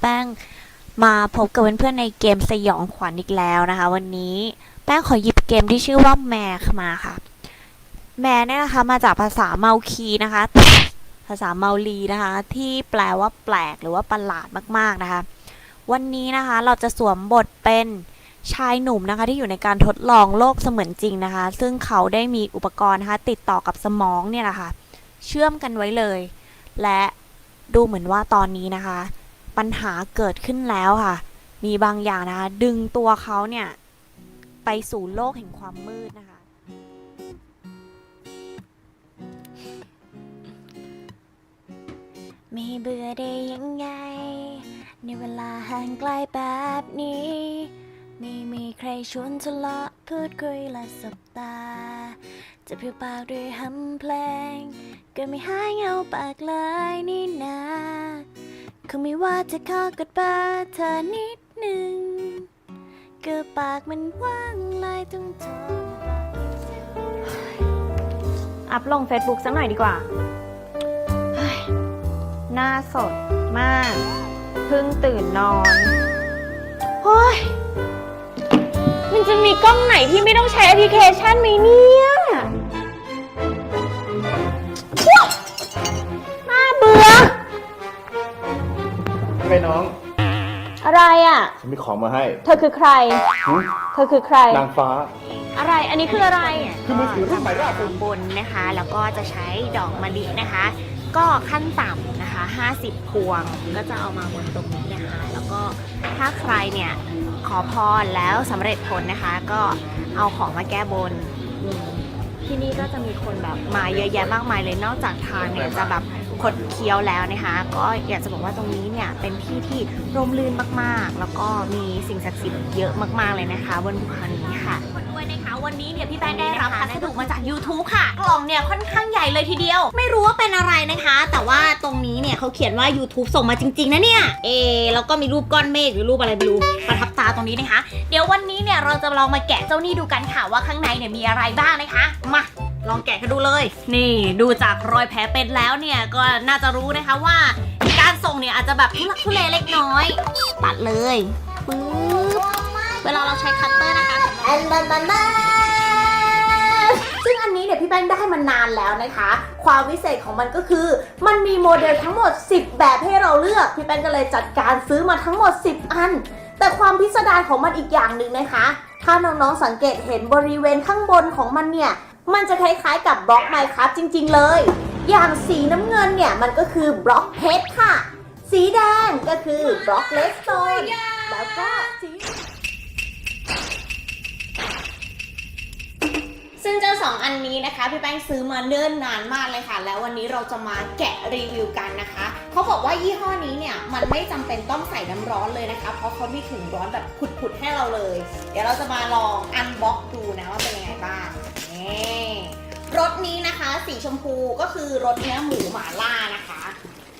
แป้งมาพบกับเพื่อนๆในเกมสยองขวัญอีกแล้วนะคะ วันนี้แป้งขอหยิบเกมที่ชื่อว่าแมร์มาค่ะ แมร์เนี่ยนะคะมาจากภาษาเมาคีนะคะ ภาษาเมาลีนะคะ ที่แปลว่าแปลกหรือว่าประหลาดมากๆนะคะ วันนี้นะคะเราจะสวมบทเป็นชายหนุ่มนะคะที่อยู่ในการทดลองโลกเสมือนจริงนะคะ ซึ่งเขาได้มีอุปกรณ์นะคะ ติดต่อกับสมองเนี่ยแหละคะ เชื่อมกันไว้เลย และดูเหมือนว่าตอนนี้นะคะ ปัญหาเกิดขึ้นแล้วค่ะ มีบางอย่างนะคะ ดึงตัวเขาเนี่ย ไปสู่โลกแห่งความมืดนะคะ ไม่เบื่อได้ยังไง ในเวลาห่างไกลแบบนี้ ไม่มีใครชวนทะเลาะพูดคุยและสบตา จะเพียวปากด้วยหำเพลง ก็ไม่หายเงาปากเลยนี่นา งไม่ว่าจะขอกดเบอร์เธอนิดหนึ่งก็ปากมันว่างลายตรงโทรอัพลง Facebook สักหน่อยดีกว่า หน้าสดมาก เพิ่งตื่นนอนโอ้ยมันจะมีกล้องไหนที่ไม่ต้องใช้แอปพลิเคชันไหมเนี่ย น้อง อะไรอะ ฉันมีของมาให้เธอคือใคร หึเธอคือใคร นางฟ้า อะไร อันนี้คืออะไร คือมือถือรุ่นใหม่ล่าสุด บนนะคะ แล้วก็จะใช้ดอกมะลินะคะ ก็ขั้นต่ำนะคะ 50 พวง ก็จะเอามาบนตรงนี้นะคะ แล้วก็ถ้าใครเนี่ยขอพรแล้วสำเร็จผลนะคะ ก็เอาของมาแก้บนอืมที่นี่ก็จะมีคนแบบมาเยอะแยะมากมายเลย นอกจากทางเนี่ยจะแบบ คดเคี้ยวแล้วนะคะ ก็อยากจะบอกว่าตรงนี้เนี่ยเป็นที่ที่ร่มรื่นมากๆ แล้วก็มีสิ่งศักดิ์สิทธิ์เยอะมากๆเลยนะคะบนภูเขานี้ค่ะด้วยนะคะวันนี้เนี่ยพี่แป้งได้รับพัสดุมาจาก YouTube ค่ะ กล่องเนี่ยค่อนข้างใหญ่เลยทีเดียว ไม่รู้ว่าเป็นอะไรนะคะ แต่ว่าตรงนี้เนี่ยเขาเขียนว่า YouTube ส่งมาจริงๆนะเนี่ย เอ แล้วก็มีรูปก้อนเมฆหรือรูปอะไรไม่รู้ประทับตาตรงนี้นะคะ เดี๋ยววันนี้เนี่ยเราจะลองมาแกะเจ้านี่ดูกันค่ะว่าข้างในเนี่ยมีอะไรบ้างนะคะ มา ลองแกะกันดูเลย นี่ดูจากรอยแผลเป็นแล้วเนี่ยก็น่าจะรู้นะคะว่า การส่งเนี่ยอาจจะแบบทุลักทุเลเล็กน้อย ตัดเลยปึ๊บเวลาเราใช้คัตเตอร์นะคะอันบันบันบันซึ่งอันนี้เนี่ยพี่แป้งได้มานานแล้วนะคะ ความวิเศษของมันก็คือ มันมีโมเดลทั้งหมด 10 แบบให้เราเลือก พี่แป้งก็เลยจัดการซื้อมาทั้งหมด 10 อัน แต่ความพิสดารของมันอีกอย่างหนึ่งนะคะ ถ้าน้องๆสังเกตเห็นบริเวณข้างบนของมันเนี่ย มันจะคล้ายๆกับบล็อกไมครับจริงๆเลย อย่างสีน้ำเงินเนี่ยมันก็คือบล็อกเพชรค่ะ สีแดงก็คือบล็อกเลสโตนแล้วก็สีซึ่งเจ้าสองอันนี้นะคะพี่แป้งซื้อมาเนิ่นนานมากเลยค่ะ แล้ววันนี้เราจะมาแกะรีวิวกันนะคะเขาบอกว่ายี่ห้อนี้เนี่ยมันไม่จำเป็นต้องใส่น้ำร้อนเลยนะคะ เพราะเขามีถุงร้อนแบบผุดๆให้เราเลย เดี๋ยวเราจะมาลองอันบ็อกดูนะว่าเป็นยังไงบ้าง ชมพูก็คือรสเนื้อหมูหม่าล่านะคะ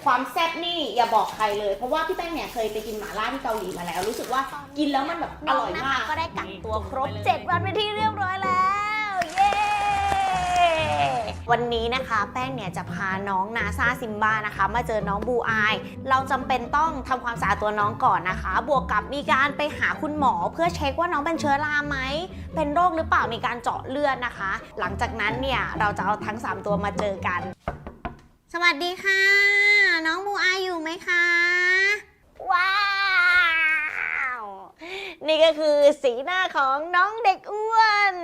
ความแซ่บนี่อย่าบอกใครเลย เพราะว่าพี่แป้งเนี่ยเคยไปกินหม่าล่าที่เกาหลีมาแล้ว รู้สึกว่ากินแล้วมันแบบอร่อยมากก็ได้กักตัวครบ 7 วันเป็นที่เรียบร้อยแล้ว วันนี้นะคะแป้งเนี่ยจะพาน้องนาซาซิมบ้านะคะ มาเจอน้องบูอาย เราจำเป็นต้องทำความสะอาดตัวน้องก่อนนะคะ บวกกับมีการไปหาคุณหมอ เพื่อเช็คว่าน้องเป็นเชื้อราไหม เป็นโรคหรือเปล่ามีการเจาะเลือดนะคะ หลังจากนั้นเนี่ยเราจะเอาทั้ง 3 ตัวมาเจอกัน สวัสดีค่ะ น้องบูอายอยู่ไหมคะว้าวนี่ก็คือสีหน้าของน้องเด็กอ้วน